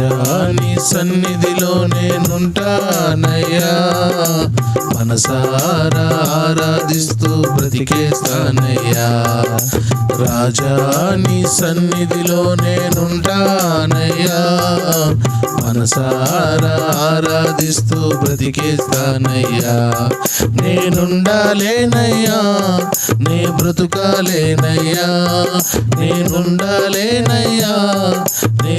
రాజా నీ సన్నిధిలో నేనుంటానయ్యా. మనసారా ఆరాధిస్తూ బ్రతికేస్తానయ్యా. రాజా నీ సన్నిధిలో నేనుంటానయ్యా. మనసారా ఆరాధిస్తూ బ్రతికేస్తానయ్యా. నేనుండాలేనయ్యా నే బ్రతుకాలేనయ్యా. నేనుండాలేనయ్యా నే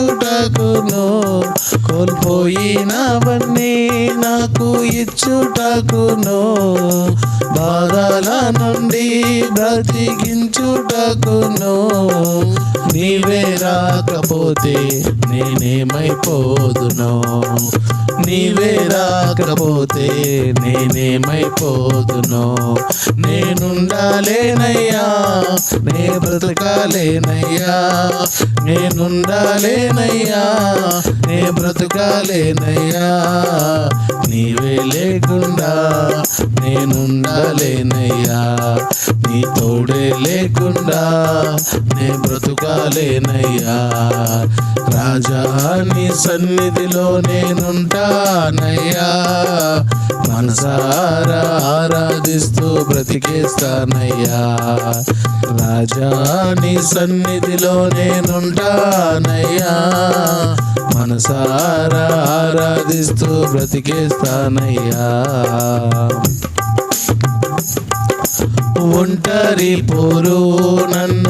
బ్రతికించుటకును కోల్పోయినవన్నీ నాకు ఇచ్చుటకును బాధల నుండి బ్రతికించుటకును నీవే రాకపోతే నేనేమైపోదును. నీవే రాకపోతే నేనేమైపోదును. నేనుండాలేనయ్య. నే బ్రతకాలేనయ్యా నేనుండాలేనయ్యా నే బ్రతకాలేనయ్యా నీవే లేకుండా నేనుండాలేనయ్యా. నీ తోడే లేకుండా నే బ్రతుకాలేనయ్యా. రాజా నీ సన్నిధిలో నేనుంటానయ్యా. మనసారా ఆరాధిస్తూ బ్రతికేస్తానయ్యా. రాజా నీ సన్నిధిలో నేనుంటానయ్యా. మనసారా ఆరాధిస్తూ బ్రతికేస్తానయ్యా. ఒంటరి పోరు నన్ను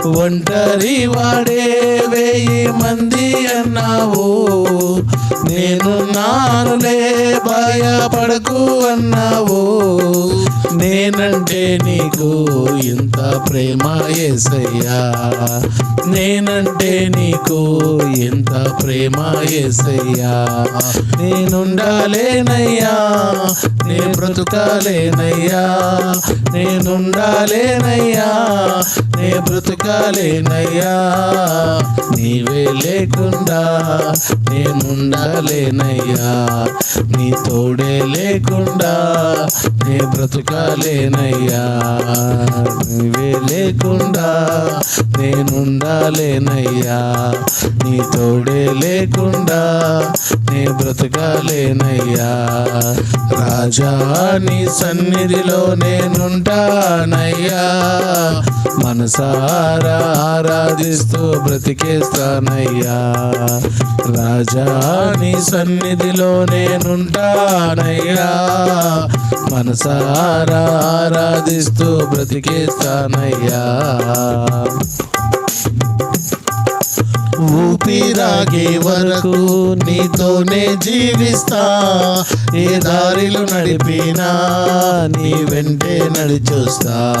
ఒంటరి వాడే వెయ్యి మంది అన్నావు. నేను నానులే భయపడకు అన్నావు. నేనంటే నీకు ఇంత ప్రేమ ఏసయ్యా. నేనంటే నీకు ఎంత ప్రేమ ఏసయ్యా. నేనుండాలేనయ్యా నే బ్రతుకాలేనయ్యా. నేనుండాలేనయ్యా నే బ్రతుకాలేనయ్యా. నీవే లేకుండా నేనుండాలేనయ్యా. నీ తోడే లేకుండా నే బ్రతుకాలేనయ్యా నువ్వే లేకుండా నేనుండాలేనయ్యా. నీ తోడే లేకుండా నే బ్రతకాలేనయ్యా. రాజా నీ సన్నిధిలో నేనుంటానయ్యా. మనసారా ఆరాధిస్తూ బ్రతికేస్తానయ్యా. రాజా నీ సన్నిధిలో నేనుంటానయ్యా. మనసారా ఆరాధిస్తూ బ్రతికేస్తానయ్యా ఊపిరాగే వరకు నీతోనే జీవిస్తా. ఏ దారిలో నడిపినా నీ వెంటే నడిచొస్తా.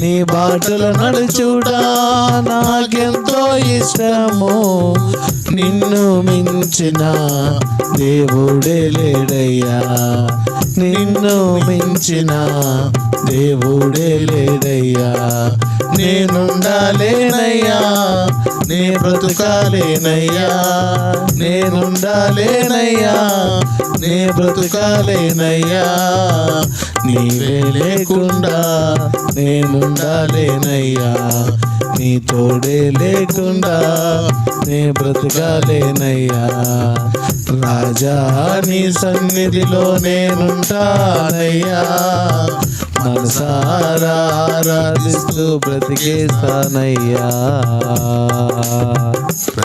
నీ బాటలు నడుచుడా నాకెంతో ఇష్టము. నిన్ను మించిన దేవుడే లేడయ్యా. నిన్ను మించిన దేవుడే లేడయ్యా. నేనుండాలేనయ్యా. నే బ్రతుకాలేనయ్యా. నేనుండాలేనయ్యా. నే బ్రతుకాలేనయ్యా. నీవే లేకుండా నేనుండాలేనయ్యా నీ తోడే లేకుండా నే బ్రతకాలేనయ్యా. రాజా నీ సన్నిధిలో నేనుంటానయ్యా. మనసారా ఆరాధిస్తూ బ్రతికేస్తానయ్యా.